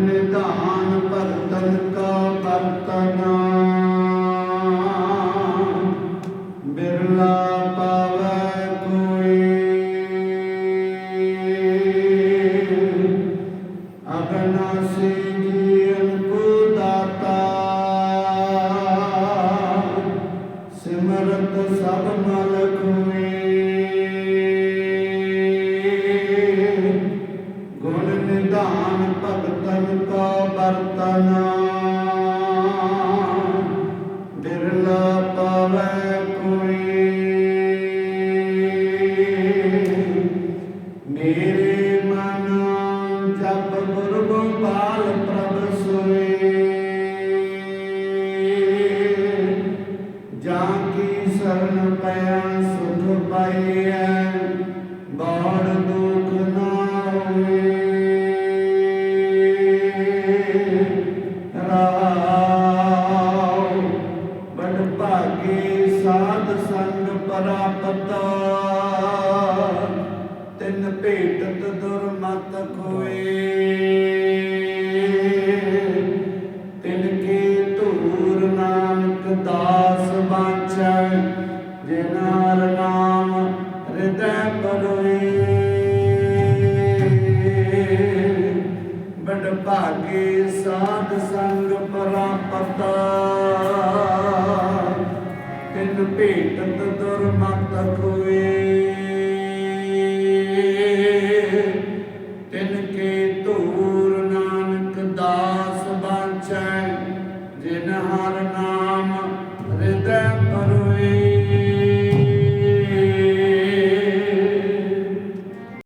ਨਿਧਾਨ ਭਰਤਨ ਕਾ ਵਰਤਨਾ ਬਿਰਲਾ ਪਾਵੈ ਕੋਈ। ਅਗਨਾਸੀ ਜਾਂ ਕੀ ਸਰਨ ਪਿਆ ਸੁਖ ਪਾਈਐ ਪ੍ਰਾਪਤ ਤਿਨ ਭੇਟਤ ਦੁਰਮਤ ਕੋਏ ਤਿੰਨ ਕੀ ਧੂਰ ਨਾਨਕ ਦਾਸ ਬਾਚੈ ਜਿਨ ਹਰ ਨਾਮ ਹਿਰਦੈ ਪਰੋਏ ਬੜ ਭਾਗੇ ਸਾਧ ਸੰਗ ਪ੍ਰਾਪਤ। ਤਿੰਨ ਭੇਟਤ ਧੂਰ ਨਾਨਕ ਦਾਸ ਬਾਚੈ ਜਿਨ ਹਰ